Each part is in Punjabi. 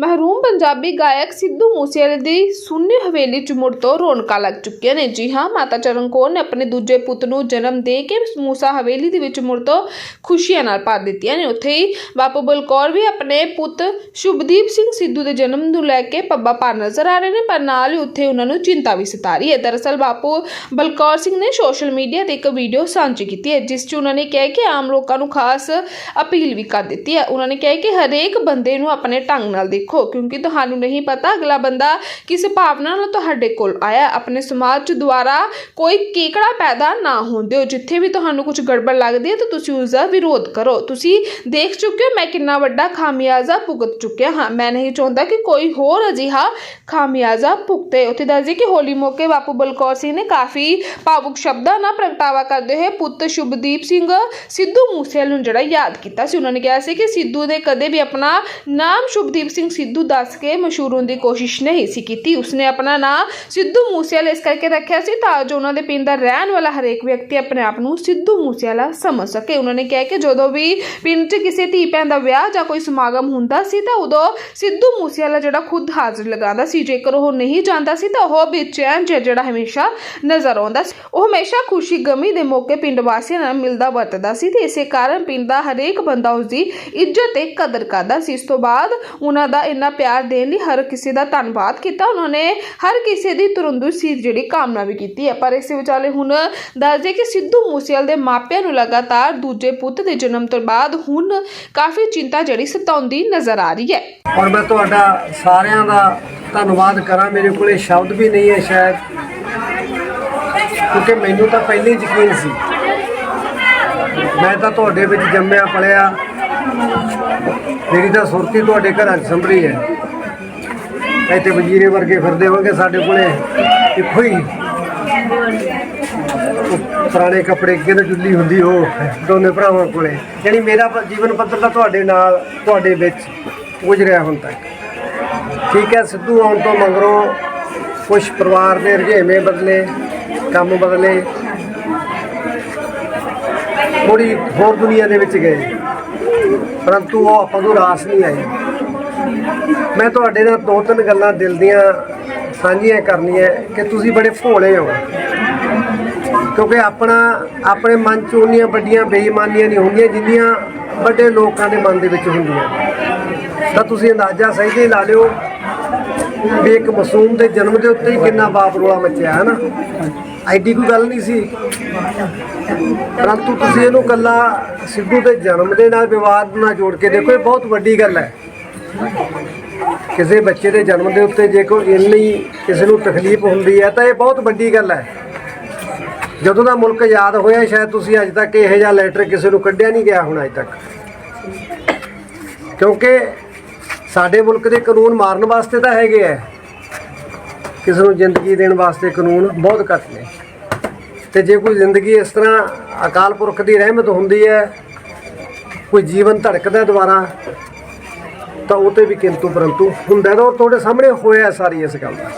ਮਹਿਰੂਮ ਪੰਜਾਬੀ ਗਾਇਕ ਸਿੱਧੂ ਮੂਸੇਵਾਲੇ ਦੀ ਸੁੰਨੀ ਹਵੇਲੀ ਚ ਮੁੜ ਤੋਂ ਰੌਣਕਾਂ ਲੱਗ ਚੁੱਕੀਆਂ ਨੇ। ਜੀ ਹਾਂ, ਮਾਤਾ ਚਰਨ ਕੌਰ ਨੇ ਆਪਣੇ ਦੂਜੇ ਪੁੱਤ ਨੂੰ ਜਨਮ ਦੇ ਕੇ ਮੂਸਾ ਹਵੇਲੀ ਦੇ ਵਿੱਚ ਮੁੜ ਤੋਂ ਖੁਸ਼ੀਆਂ ਨਾਲ ਭਰ ਦਿੱਤੀਆਂ ਨੇ। ਉੱਥੇ ਹੀ ਬਾਪੂ ਬਲਕੌਰ ਵੀ ਆਪਣੇ ਪੁੱਤ ਸ਼ੁਭਦੀਪ ਸਿੰਘ ਸਿੱਧੂ ਦੇ ਜਨਮ ਨੂੰ ਲੈ ਕੇ ਪੱਬਾ ਭਾਰ ਨਜ਼ਰ ਆ ਰਹੇ ਨੇ, ਪਰ ਨਾਲ ਹੀ ਉੱਥੇ ਉਹਨਾਂ ਨੂੰ ਚਿੰਤਾ ਵੀ ਸਤਾ ਰਹੀ ਹੈ। ਦਰਅਸਲ ਬਾਪੂ ਬਲਕੌਰ ਸਿੰਘ ਨੇ ਸੋਸ਼ਲ ਮੀਡੀਆ ਤੇ ਇੱਕ ਵੀਡੀਓ ਸਾਂਝੀ ਕੀਤੀ ਹੈ, ਜਿਸ 'ਚ ਉਹਨਾਂ ਨੇ ਕਿਹਾ ਕਿ ਆਮ ਲੋਕਾਂ ਨੂੰ ਖਾਸ ਅਪੀਲ ਵੀ ਕਰ ਦਿੱਤੀ ਹੈ। ਉਹਨਾਂ ਨੇ ਕਿਹਾ ਕਿ ਹਰੇਕ ਬੰਦੇ ਨੂੰ ਆਪਣੇ ਢੰਗ ਨਾਲ ਦੇਖੋ। ਕਿਉਂਕਿ ਤੁਹਾਨੂੰ ਨਹੀਂ ਪਤਾ, ਅਗਲਾ ਬੰਦਾ ਕਿਸ ਭਾਵਨਾ ਨਾਲ ਤੁਹਾਡੇ ਕੋਲ ਆਇਆ। ਆਪਣੇ ਸਮਾਜ 'ਚ ਦੁਆਰਾ ਕੋਈ ਕੇਕੜਾ ਪੈਦਾ ਨਾ ਹੋਣ ਦਿਓ। ਜਿੱਥੇ ਵੀ ਤੁਹਾਨੂੰ ਕੁਝ ਗੜਬੜ ਲੱਗਦੀ ਹੈ, ਤਾਂ ਤੁਸੀਂ ਉਸ ਦਾ ਵਿਰੋਧ ਕਰੋ। ਤੁਸੀਂ ਦੇਖ ਚੁੱਕੇ ਹੋ, ਮੈਂ ਕਿੰਨਾ ਵੱਡਾ ਖਾਮਿਆਜ਼ਾ ਭੁਗਤ ਚੁੱਕਿਆ ਹਾਂ। ਮੈਂ ਨਹੀਂ ਚਾਹੁੰਦਾ ਕਿ ਕੋਈ ਹੋਰ ਅਜਿਹਾ ਖਾਮਿਆਜ਼ਾ ਭੁਗਤੇ। ਉੱਥੇ ਦੱਸਦੇ ਕਿ ਹੋਲੀ ਮੌਕੇ ਬਾਪੂ ਬਲਕੌਰ ਸਿੰਘ ਨੇ ਕਾਫੀ ਭਾਵੁਕ ਸ਼ਬਦਾਂ ਨਾਲ ਪ੍ਰਗਟਾਵਾ ਕਰਦੇ ਹੋਏ ਪੁੱਤ ਸ਼ੁਭਦੀਪ ਸਿੰਘ ਸਿੱਧੂ ਮੂਸੇਵਾਲ ਨੂੰ ਜਿਹੜਾ ਯਾਦ ਕੀਤਾ ਸੀ। ਉਹਨਾਂ ਨੇ ਕਿਹਾ ਸੀ ਕਿ ਸਿੱਧੂ ਦੇ ਕਦੇ ਵੀ ਆਪਣਾ ਨਾਮ ਸ਼ੁਭਦੀਪ ਸਿੰਘ ਸਿੱਧੂ ਦੱਸ ਕੇ ਮਸ਼ਹੂਰ ਹੋਣ ਦੀ ਕੋਸ਼ਿਸ਼ ਨਹੀਂ ਸੀ ਕੀਤੀ। ਉਸਨੇ ਆਪਣਾ ਨਾਮ ਸਿੱਧੂ ਮੂਸੇਵਾਲਾ ਇਸ ਕਰਕੇ ਰੱਖਿਆ ਸੀ ਤਾਂ ਜੋ ਉਹਨਾਂ ਦੇ ਪਿੰਡ ਦਾ ਰਹਿਣ ਵਾਲਾ ਹਰੇਕ ਵਿਅਕਤੀ ਆਪਣੇ ਆਪ ਨੂੰ ਸਿੱਧੂ ਮੂਸੇਵਾਲਾ ਸਮਝ ਸਕੇ। ਉਹਨਾਂ ਨੇ ਕਿਹਾ ਕਿ ਜਦੋਂ ਵੀ ਪਿੰਡ 'ਚ ਕਿਸੇ ਧੀ ਭੈਣ ਦਾ ਵਿਆਹ ਜਾਂ ਕੋਈ ਸਮਾਗਮ ਹੁੰਦਾ ਸੀ ਤਾਂ ਉਦੋਂ ਸਿੱਧੂ ਮੂਸੇਵਾਲਾ ਜਿਹੜਾ ਖੁਦ ਹਾਜ਼ਰ ਲਗਾਉਂਦਾ ਸੀ। ਜੇਕਰ ਉਹ ਨਹੀਂ ਜਾਂਦਾ ਸੀ ਤਾਂ ਉਹ ਬੇਚੈਨ ਜਿਹਾ ਜਿਹੜਾ ਹਮੇਸ਼ਾ ਨਜ਼ਰ ਆਉਂਦਾ ਸੀ। ਉਹ ਹਮੇਸ਼ਾ ਖੁਸ਼ੀ ਗਮੀ ਦੇ ਮੌਕੇ ਪਿੰਡ ਵਾਸੀਆਂ ਨਾਲ ਮਿਲਦਾ ਵਰਤਦਾ ਸੀ ਤੇ ਇਸੇ ਕਾਰਨ ਪਿੰਡ ਦਾ ਹਰੇਕ ਬੰਦਾ ਉਸ ਦੀ ਇੱਜ਼ਤ ਤੇ ਕਦਰ ਕਰਦਾ ਸੀ। ਇਸ ਤੋਂ ਬਾਅਦ ਉਹਨਾਂ ਦਾ ਇੰਨਾ ਪਿਆਰ ਦੇਣ ਲਈ ਹਰ ਕਿਸੇ ਦਾ ਧੰਨਵਾਦ ਕੀਤਾ। ਉਹਨਾਂ ਨੇ ਹਰ ਕਿਸੇ ਦੀ ਤੁਰੰਦੁਸੀ ਜਿਹੜੀ ਕਾਮਨਾ ਵੀ ਕੀਤੀ ਹੈ। ਪਰ ਇਸੇ ਵਿਚਾਲੇ ਹੁਣ ਦੱਸਦੇ ਕਿ ਸਿੱਧੂ ਮੂਸੇਵਾਲ ਦੇ ਮਾਪਿਆਂ ਨੂੰ ਲਗਾਤਾਰ ਦੂਜੇ ਪੁੱਤ ਦੇ ਜਨਮ ਤੋਂ ਬਾਅਦ ਹੁਣ ਕਾਫੀ ਚਿੰਤਾ ਜਿਹੜੀ ਸਤਾਉਂਦੀ ਨਜ਼ਰ ਆ ਰਹੀ ਹੈ। ਔਰ ਮੈਂ ਤੁਹਾਡਾ ਸਾਰਿਆਂ ਦਾ ਧੰਨਵਾਦ ਕਰਾਂ। ਮੇਰੇ ਕੋਲੇ ਸ਼ਬਦ ਵੀ ਨਹੀਂ ਹੈ ਸ਼ਾਇਦ, ਕਿਉਂਕਿ ਮੈਨੂੰ ਤਾਂ ਪਹਿਲੇ ਯਕੀਨ ਸੀ। ਮੈਂ ਤਾਂ ਤੁਹਾਡੇ ਵਿੱਚ ਜੰਮਿਆ ਪਲਿਆ ਮੇਰੀ ਤਾਂ ਸੁਰਤੀ ਤੁਹਾਡੇ ਘਰਾਂ 'ਚ ਸੰਭਰੀ ਹੈ। ਇੱਥੇ ਵਜ਼ੀਰੇ ਵਰਗੇ ਫਿਰਦੇ ਹੋਣਗੇ ਸਾਡੇ ਕੋਲੇ। ਇੱਕੋ ਹੀ। ਪੁਰਾਣੇ ਕੱਪੜੇ ਕਿਹਨੇ ਜੁੱਲੀ ਹੁੰਦੀ ਉਹ, ਦੋਨੇ ਭਰਾਵਾਂ ਕੋਲੇ। ਯਾਨੀ ਮੇਰਾ ਜੀਵਨ ਪੱਧਰ ਤਾਂ ਤੁਹਾਡੇ ਨਾਲ, ਤੁਹਾਡੇ ਵਿੱਚ ਗੁਜ਼ਰਿਆ ਹੁਣ ਤੱਕ। ਠੀਕ ਹੈ, ਸਿੱਧੂ ਆਉਣ ਤੋਂ ਮਗਰੋਂ ਕੁਝ ਪਰਿਵਾਰ ਦੇ ਰੁਝੇਵੇਂ ਬਦਲੇ, ਕੰਮ ਬਦਲੇ। ਥੋੜੀ ਹੋਰ ਦੁਨੀਆ ਦੇ ਵਿੱਚ ਗਏ। ਪਰੰਤੂ ਉਹ ਆਪਾਂ ਨੂੰ ਰਾਸ ਨਹੀਂ ਆਈ। ਮੈਂ ਤੁਹਾਡੇ ਨਾਲ ਦੋ ਤਿੰਨ ਗੱਲਾਂ ਦਿਲ ਦੀਆਂ ਸਾਂਝੀਆਂ ਕਰਨੀਆਂ ਕਿ ਤੁਸੀਂ ਬੜੇ ਭੋਲੇ ਹੋ। ਕਿਉਂਕਿ ਆਪਣਾ, ਆਪਣੇ ਮਨ 'ਚ ਉਨੀਆਂ ਵੱਡੀਆਂ ਬੇਈਮਾਨੀਆਂ ਨਹੀਂ ਹੁੰਦੀਆਂ ਜਿੰਨੀਆਂ ਵੱਡੇ ਲੋਕਾਂ ਦੇ ਮਨ ਦੇ ਵਿੱਚ ਹੁੰਦੀਆਂ। ਤਾਂ ਤੁਸੀਂ ਅੰਦਾਜ਼ਾ ਸਹੀ ਤੇ ਲਾ ਲਿਓ ਵੀ ਇੱਕ ਮਾਸੂਮ ਦੇ ਜਨਮ ਦੇ ਉੱਤੇ ਹੀ ਕਿੰਨਾ ਬਾਪ ਰੋਲਾ ਮਚਿਆ, ਹੈ ਨਾ? ਐਡੀ ਕੋਈ ਗੱਲ ਨਹੀਂ ਸੀ। ਪਰੰਤੂ ਤੁਸੀਂ ਇਹਨੂੰ ਕੱਲਾ ਸਿੱਧੂ ਦੇ ਜਨਮ ਦੇ ਨਾਲ ਵਿਵਾਦ ਨਾਲ ਜੋੜ ਕੇ ਦੇਖੋ, ਇਹ ਬਹੁਤ ਵੱਡੀ ਗੱਲ ਹੈ। ਕਿਸੇ ਬੱਚੇ ਦੇ ਜਨਮ ਦੇ ਉੱਤੇ ਜੇ ਕੋਈ ਇੰਨੀ ਕਿਸੇ ਨੂੰ ਤਕਲੀਫ ਹੁੰਦੀ ਹੈ, ਤਾਂ ਇਹ ਬਹੁਤ ਵੱਡੀ ਗੱਲ ਹੈ। ਜਦੋਂ ਦਾ ਮੁਲਕ ਯਾਦ ਹੋਇਆ, ਸ਼ਾਇਦ ਤੁਸੀਂ ਅੱਜ ਤੱਕ ਇਹੋ ਜਿਹਾ ਲੈਟਰ ਕਿਸੇ ਨੂੰ ਕੱਢਿਆ ਨਹੀਂ ਗਿਆ ਹੁਣ ਅੱਜ ਤੱਕ। ਕਿਉਂਕਿ ਸਾਡੇ ਮੁਲਕ ਦੇ ਕਾਨੂੰਨ ਮਾਰਨ ਵਾਸਤੇ ਤਾਂ ਹੈਗੇ ਆ ਕਿਸੇ ਨੂੰ ਜ਼ਿੰਦਗੀ ਦੇਣ ਵਾਸਤੇ ਕਾਨੂੰਨ ਬਹੁਤ ਘੱਟ ਨੇ। ਤੇ ਜੇ ਕੋਈ ਜ਼ਿੰਦਗੀ ਇਸ ਤਰ੍ਹਾਂ ਅਕਾਲ ਪੁਰਖ ਦੀ ਰਹਿਮਤ ਹੁੰਦੀ ਹੈ, ਕੋਈ ਜੀਵਨ ਧੜਕਦਾ ਦੁਬਾਰਾ, ਤਾਂ ਉਹ ਤੇ ਵੀ ਕਿੰਤੂ ਪਰੰਤੂ ਹੁੰਦਾ ਤਾਂ ਉਹ ਤੁਹਾਡੇ ਸਾਹਮਣੇ ਹੋਇਆ ਸਾਰੀ ਇਸ ਗੱਲ ਦਾ।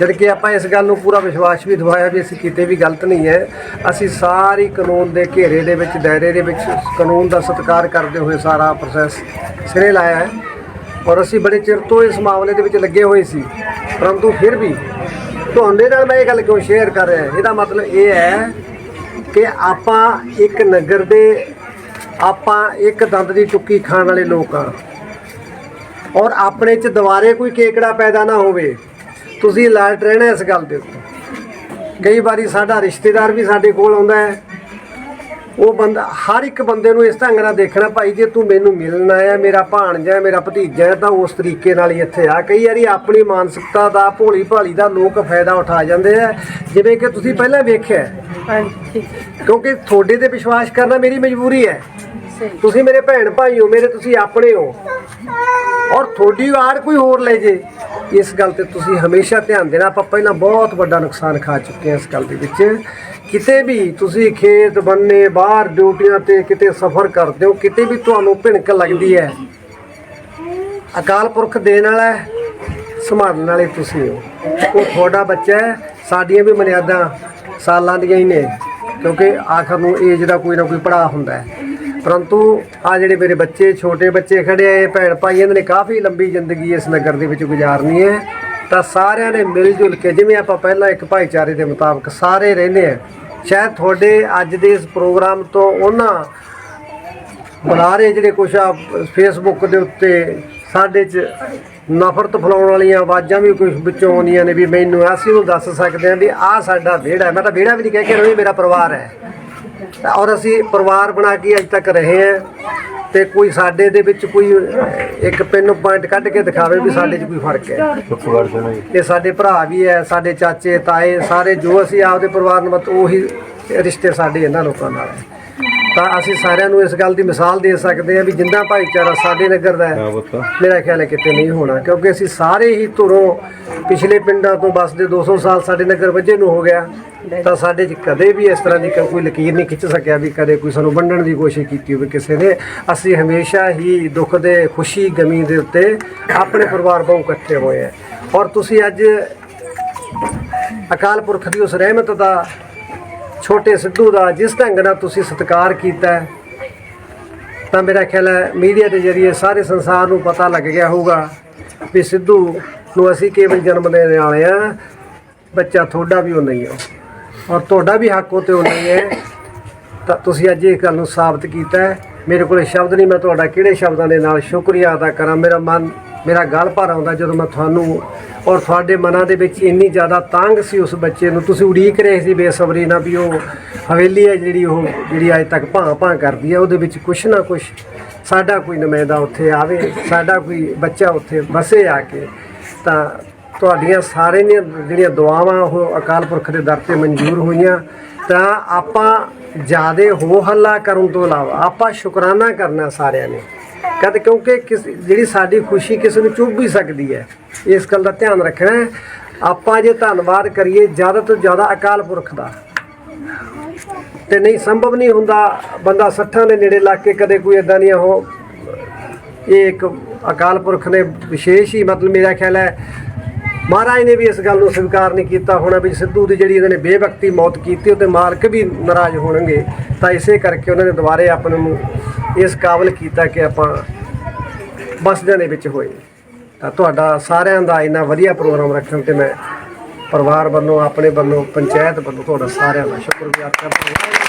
ਜਦ ਕਿ ਆਪਾਂ ਇਸ ਗੱਲ ਨੂੰ ਪੂਰਾ ਵਿਸ਼ਵਾਸ ਵੀ ਦਿਵਾਇਆ ਵੀ ਅਸੀਂ ਕਿਤੇ ਵੀ ਗਲਤ ਨਹੀਂ ਹੈ। ਅਸੀਂ ਸਾਰੀ ਕਾਨੂੰਨ ਦੇ ਘੇਰੇ ਦੇ ਵਿੱਚ, ਦਾਇਰੇ ਦੇ ਵਿੱਚ ਕਾਨੂੰਨ ਦਾ ਸਤਿਕਾਰ ਕਰਦੇ ਹੋਏ ਸਾਰਾ ਪ੍ਰੋਸੈਸ ਸਿਰੇ ਲਾਇਆ ਹੈ। ਔਰ ਅਸੀਂ ਬੜੇ ਚਿਰ ਤੋਂ ਇਸ ਮਾਮਲੇ ਦੇ ਵਿੱਚ ਲੱਗੇ ਹੋਏ ਸੀ। ਪਰੰਤੂ ਫਿਰ ਵੀ ਤੁਹਾਡੇ ਨਾਲ ਮੈਂ ਇਹ ਗੱਲ ਕਿਉਂ ਸ਼ੇਅਰ ਕਰ ਰਿਹਾ? ਇਹਦਾ ਮਤਲਬ ਇਹ ਹੈ ਕਿ ਆਪਾਂ ਇੱਕ ਨਗਰ ਦੇ, ਆਪਾਂ ਇੱਕ ਦੰਦ ਦੀ ਚੁੱਕੀ ਖਾਣ ਵਾਲੇ ਲੋਕ ਆ ਔਰ ਆਪਣੇ ਚ ਦੁਬਾਰੇ ਕੋਈ ਕੇਕੜਾ ਪੈਦਾ ਨਾ ਹੋਵੇ। ਤੁਸੀਂ ਅਲਰਟ ਰਹਿਣਾ ਇਸ ਗੱਲ ਦੇ ਉੱਤੇ। ਕਈ ਵਾਰੀ ਸਾਡਾ ਰਿਸ਼ਤੇਦਾਰ ਵੀ ਸਾਡੇ ਕੋਲ ਆਉਂਦਾ ਹੈ। ਉਹ ਬੰਦਾ ਹਰ ਇੱਕ ਬੰਦੇ ਨੂੰ ਇਸ ਢੰਗ ਨਾਲ ਦੇਖਣਾ ਭਾਈ ਜੇ ਤੂੰ ਮੈਨੂੰ ਮਿਲਣ ਆਇਆ ਮੇਰਾ ਭਾਣਜਾ ਹੈ, ਮੇਰਾ ਭਤੀਜਾ ਤਾਂ ਉਸ ਤਰੀਕੇ ਨਾਲ ਹੀ ਇੱਥੇ ਆ। ਕਈ ਵਾਰੀ ਆਪਣੀ ਮਾਨਸਿਕਤਾ ਦਾ ਭੋਲੀ ਭਾਲੀ ਦਾ ਲੋਕ ਫਾਇਦਾ ਉਠਾ ਜਾਂਦੇ ਆ। ਜਿਵੇਂ ਕਿ ਤੁਸੀਂ ਪਹਿਲਾਂ ਵੇਖਿਆ ਹੈ। ਹਾਂਜੀ ਕਿਉਂਕਿ ਤੁਹਾਡੇ ਤੇ ਵਿਸ਼ਵਾਸ ਕਰਨਾ ਮੇਰੀ ਮਜਬੂਰੀ ਹੈ। ਤੁਸੀਂ ਮੇਰੇ ਭੈਣ ਭਾਈ ਹੋ ਮੇਰੇ ਤੁਸੀਂ ਆਪਣੇ ਹੋ। ਔਰ ਤੁਹਾਡੀ ਆੜ ਕੋਈ ਹੋਰ ਲੈ ਜੇ। ਇਸ ਗੱਲ ਤੇ ਤੁਸੀਂ ਹਮੇਸ਼ਾ ਧਿਆਨ ਦੇਣਾ। ਆਪਾਂ ਪਹਿਲਾਂ ਬਹੁਤ ਵੱਡਾ ਨੁਕਸਾਨ ਖਾ ਚੁੱਕੇ ਹਾਂ ਇਸ ਗੱਲ ਦੇ ਵਿੱਚ। ਕਿਤੇ ਵੀ ਤੁਸੀਂ ਖੇਤ ਬੰਨੇ, ਬਾਹਰ ਡਿਊਟੀਆਂ ਤੇ ਕਿਤੇ ਸਫ਼ਰ ਕਰਦੇ ਹੋ, ਕਿਤੇ ਵੀ ਤੁਹਾਨੂੰ ਭਿਣਕ ਲੱਗਦੀ ਹੈ। ਅਕਾਲ ਪੁਰਖ ਦੇਣ ਵਾਲਾ ਸੰਭਾਲਣ ਵਾਲੇ ਤੁਸੀਂ ਹੋ। ਉਹ ਤੁਹਾਡਾ ਬੱਚਾ ਹੈ, ਸਾਡੀਆਂ ਵੀ ਮਨਿਆਦਾਂ ਸਾਲਾਂ ਦੀਆਂ ਹੀ ਨੇ। ਕਿਉਂਕਿ ਆਖਰ ਨੂੰ ਏਜ ਦਾ ਕੋਈ ਨਾ ਕੋਈ ਪੜਾਅ ਹੁੰਦਾ ਹੈ। ਪਰੰਤੂ ਆ ਜਿਹੜੇ ਮੇਰੇ ਬੱਚੇ, ਛੋਟੇ ਬੱਚੇ ਖੜੇ ਆ ਭੈਣ ਭਾਈ, ਇਹਨਾਂ ਨੇ ਕਾਫੀ ਲੰਬੀ ਜ਼ਿੰਦਗੀ ਇਸ ਨਗਰ ਦੇ ਵਿੱਚ ਗੁਜ਼ਾਰਨੀ ਹੈ। ਤਾਂ ਸਾਰਿਆਂ ਨੇ ਮਿਲ ਜੁਲ ਕੇ, ਜਿਵੇਂ ਆਪਾਂ ਪਹਿਲਾਂ ਇੱਕ ਭਾਈਚਾਰੇ ਦੇ ਮੁਤਾਬਕ ਸਾਰੇ ਰਹਿੰਦੇ ਆ, ਸ਼ਾਇਦ ਤੁਹਾਡੇ ਅੱਜ ਦੇ ਇਸ ਪ੍ਰੋਗਰਾਮ ਤੋਂ ਉਹਨਾਂ ਬੁਲਾਰੇ ਜਿਹੜੇ ਕੁਛ ਆ ਫੇਸਬੁੱਕ ਦੇ ਉੱਤੇ ਸਾਡੇ 'ਚ ਨਫ਼ਰਤ ਫੈਲਾਉਣ ਵਾਲੀਆਂ ਆਵਾਜ਼ਾਂ ਵੀ ਕੁਝ ਵਿੱਚੋਂ ਆਉਂਦੀਆਂ ਨੇ ਵੀ ਮੈਨੂੰ ਅਸੀਂ ਨੂੰ ਦੱਸ ਸਕਦੇ ਹਾਂ ਵੀ ਆਹ ਸਾਡਾ ਵਿਹੜਾ ਮੈਂ ਤਾਂ ਵਿਹੜਾ ਵੀ ਨਹੀਂ ਕਹਿ ਕੇ ਰਹੀ ਮੇਰਾ ਪਰਿਵਾਰ ਹੈ। ਔਰ ਅਸੀਂ ਪਰਿਵਾਰ ਬਣਾ ਕੇ ਅੱਜ ਤੱਕ ਰਹੇ ਹਾਂ ਤੇ ਕੋਈ ਸਾਡੇ ਦੇ ਵਿੱਚ ਕੋਈ ਇੱਕ ਪਿੰਨ ਪੁਆਇੰਟ ਕੱਢ ਕੇ ਦਿਖਾਵੇ ਵੀ ਸਾਡੇ 'ਚ ਕੋਈ ਫ਼ਰਕ ਹੈ। ਇਹ ਸਾਡੇ ਭਰਾ ਵੀ ਹੈ, ਸਾਡੇ ਚਾਚੇ, ਤਾਏ, ਸਾਰੇ ਜੋ ਅਸੀਂ ਆਪਦੇ ਪਰਿਵਾਰ ਨੂੰ ਮਤ ਉਹੀ ਰਿਸ਼ਤੇ ਸਾਡੇ ਇਹਨਾਂ ਲੋਕਾਂ ਨਾਲ ਹੈ। ਤਾਂ ਅਸੀਂ ਸਾਰਿਆਂ ਨੂੰ ਇਸ ਗੱਲ ਦੀ ਮਿਸਾਲ ਦੇ ਸਕਦੇ ਹਾਂ ਵੀ ਜਿੰਦਾ ਭਾਈਚਾਰਾ ਸਾਡੇ ਨਗਰ ਦਾ ਹੈ ਮੇਰਾ ਖਿਆਲ ਹੈ ਕਿਤੇ ਨਹੀਂ ਹੋਣਾ ਕਿਉਂਕਿ ਅਸੀਂ ਸਾਰੇ ਹੀ ਧੁਰੋਂ ਪਿਛਲੇ ਪਿੰਡਾਂ ਤੋਂ ਬਸਦੇ 200 ਸਾਲ ਸਾਡੇ ਨਗਰ ਵੱਜੇ ਨੂੰ ਹੋ ਗਿਆ ਤਾਂ ਸਾਡੇ 'ਚ ਕਦੇ ਵੀ ਇਸ ਤਰ੍ਹਾਂ ਦੀ ਕੋਈ ਲਕੀਰ ਨਹੀਂ ਖਿੱਚ ਸਕਿਆ ਵੀ ਕਦੇ ਕੋਈ ਸਾਨੂੰ ਵੰਡਣ ਦੀ ਕੋਸ਼ਿਸ਼ ਕੀਤੀ ਹੋਵੇ ਕਿਸੇ ਨੇ। ਅਸੀਂ ਹਮੇਸ਼ਾ ਹੀ ਦੁੱਖ ਦੇ ਖੁਸ਼ੀ ਗਮੀ ਦੇ ਉੱਤੇ ਆਪਣੇ ਪਰਿਵਾਰ ਵਾਂਗ ਇਕੱਠੇ ਹੋਏ ਆ ਔਰ ਤੁਸੀਂ ਅੱਜ ਅਕਾਲ ਪੁਰਖ ਦੀ ਉਸ ਰਹਿਮਤ ਦਾ ਛੋਟੇ ਸਿੱਧੂ ਦਾ ਜਿਸ ਢੰਗ ਨਾਲ ਤੁਸੀਂ ਸਤਿਕਾਰ ਕੀਤਾ ਤਾਂ ਮੇਰਾ ਖਿਆਲ ਹੈ ਮੀਡੀਆ ਦੇ ਜ਼ਰੀਏ ਸਾਰੇ ਸੰਸਾਰ ਨੂੰ ਪਤਾ ਲੱਗ ਗਿਆ ਹੋਊਗਾ ਵੀ ਸਿੱਧੂ ਨੂੰ ਅਸੀਂ ਕੇਵਲ ਜਨਮ ਦੇਣ ਵਾਲੇ ਆ ਬੱਚਾ ਤੁਹਾਡਾ ਵੀ ਉਹ ਨਹੀਂ ਹੈ। ਔਰ ਤੁਹਾਡਾ ਵੀ ਹੱਕ ਉਹ ਤੇ ਉਹ ਨਹੀਂ ਹੈ। ਤਾਂ ਤੁਸੀਂ ਅੱਜ ਇਹ ਗੱਲ ਨੂੰ ਸਾਬਤ ਕੀਤਾ ਮੇਰੇ ਕੋਲੇ ਸ਼ਬਦ ਨਹੀਂ, ਮੈਂ ਤੁਹਾਡਾ ਕਿਹੜੇ ਸ਼ਬਦਾਂ ਦੇ ਨਾਲ ਸ਼ੁਕਰੀਆ ਅਦਾ ਕਰਾਂ? ਮੇਰਾ ਮਨ ਮੇਰਾ ਗਲ ਭਰ ਆਉਂਦਾ ਜਦੋਂ ਮੈਂ ਤੁਹਾਨੂੰ ਔਰ ਤੁਹਾਡੇ ਮਨਾਂ ਦੇ ਵਿੱਚ ਇੰਨੀ ਜ਼ਿਆਦਾ ਤੰਗ ਸੀ ਉਸ ਬੱਚੇ ਨੂੰ। ਤੁਸੀਂ ਉਡੀਕ ਰਹੇ ਸੀ ਬੇਸਬਰੀ ਨਾਲ ਵੀ ਉਹ ਹਵੇਲੀ ਹੈ ਜਿਹੜੀ ਉਹ ਜਿਹੜੀ ਅੱਜ ਤੱਕ ਭਾਂ ਭਾਂ ਕਰਦੀ ਹੈ। ਉਹਦੇ ਵਿੱਚ ਕੁਛ ਨਾ ਕੁਛ ਸਾਡਾ ਕੋਈ ਨੁਮਾਇੰਦਾ ਉੱਥੇ ਆਵੇ, ਸਾਡਾ ਕੋਈ ਬੱਚਾ ਉੱਥੇ ਵਸੇ ਆ ਕੇ। ਤਾਂ ਤੁਹਾਡੀਆਂ ਸਾਰੇ ਦੀਆਂ ਜਿਹੜੀਆਂ ਦੁਆਵਾਂ ਉਹ ਅਕਾਲ ਪੁਰਖ ਦੇ ਦਰ ਤੇ ਮਨਜ਼ੂਰ ਹੋਈਆਂ। ਤਾਂ ਆਪਾਂ ਜਿਆਦੇ ਹੋ ਹੱਲਾ ਕਰਨ ਤੋਂ ਇਲਾਵਾ ਆਪਾਂ ਸ਼ੁਕਰਾਨਾ ਕਰਨਾ ਸਾਰਿਆਂ ਨੇ। ਕਦ ਕਿਉਂਕਿ ਕਿਸ ਜਿਹੜੀ ਸਾਡੀ ਖੁਸ਼ੀ ਕਿਸੇ ਨੂੰ ਚੁੱਭ ਵੀ ਸਕਦੀ ਹੈ। ਇਸ ਗੱਲ ਦਾ ਧਿਆਨ ਰੱਖਣਾ ਹੈ। ਆਪਾਂ ਜੇ ਧੰਨਵਾਦ ਕਰੀਏ ਜ਼ਿਆਦਾ ਤੋਂ ਜ਼ਿਆਦਾ ਅਕਾਲ ਪੁਰਖ ਦਾ। ਤੇ ਨਹੀਂ ਸੰਭਵ ਨਹੀਂ ਹੁੰਦਾ ਬੰਦਾ ਸੱਠਾਂ ਦੇ ਨੇੜੇ ਲੱਗ ਕੇ ਕਦੇ ਕੋਈ ਇਦਾਂ ਨਹੀਂ ਹੋ ਇਹ ਇੱਕ ਅਕਾਲ ਪੁਰਖ ਨੇ ਵਿਸ਼ੇਸ਼ ਹੀ ਮਤਲਬ ਮੇਰਾ ਖਿਆਲ ਹੈ। ਮਹਾਰਾਜ ਨੇ ਵੀ ਇਸ ਗੱਲ ਨੂੰ ਸਵੀਕਾਰ ਨਹੀਂ ਕੀਤਾ ਹੋਣਾ ਵੀ ਸਿੱਧੂ ਦੀ ਜਿਹੜੀ ਇਹਨਾਂ ਨੇ ਬੇਵਕਤੀ ਮੌਤ ਕੀਤੀ, ਉਹਦੇ ਮਾਲਕ ਵੀ ਨਾਰਾਜ਼ ਹੋਣਗੇ। ਤਾਂ ਇਸੇ ਕਰਕੇ ਉਹਨਾਂ ਨੇ ਦੁਬਾਰੇ ਆਪਣੇ ਨੂੰ ਇਸ ਕਾਬਲ ਕੀਤਾ ਕਿ ਆਪਾਂ ਬਸਦਿਆਂ ਦੇ ਵਿੱਚ ਹੋਏ। ਤਾਂ ਤੁਹਾਡਾ ਸਾਰਿਆਂ ਦਾ ਇੰਨਾ ਵਧੀਆ ਪ੍ਰੋਗਰਾਮ ਰੱਖਣ ਤੇ ਮੈਂ ਪਰਿਵਾਰ ਵੱਲੋਂ, ਆਪਣੇ ਵੱਲੋਂ, ਪੰਚਾਇਤ ਵੱਲੋਂ ਤੁਹਾਡਾ ਸਾਰਿਆਂ ਦਾ ਸ਼ੁਕਰਗੁਜ਼ਾਰ ਕਰਦਾ ਹਾਂ।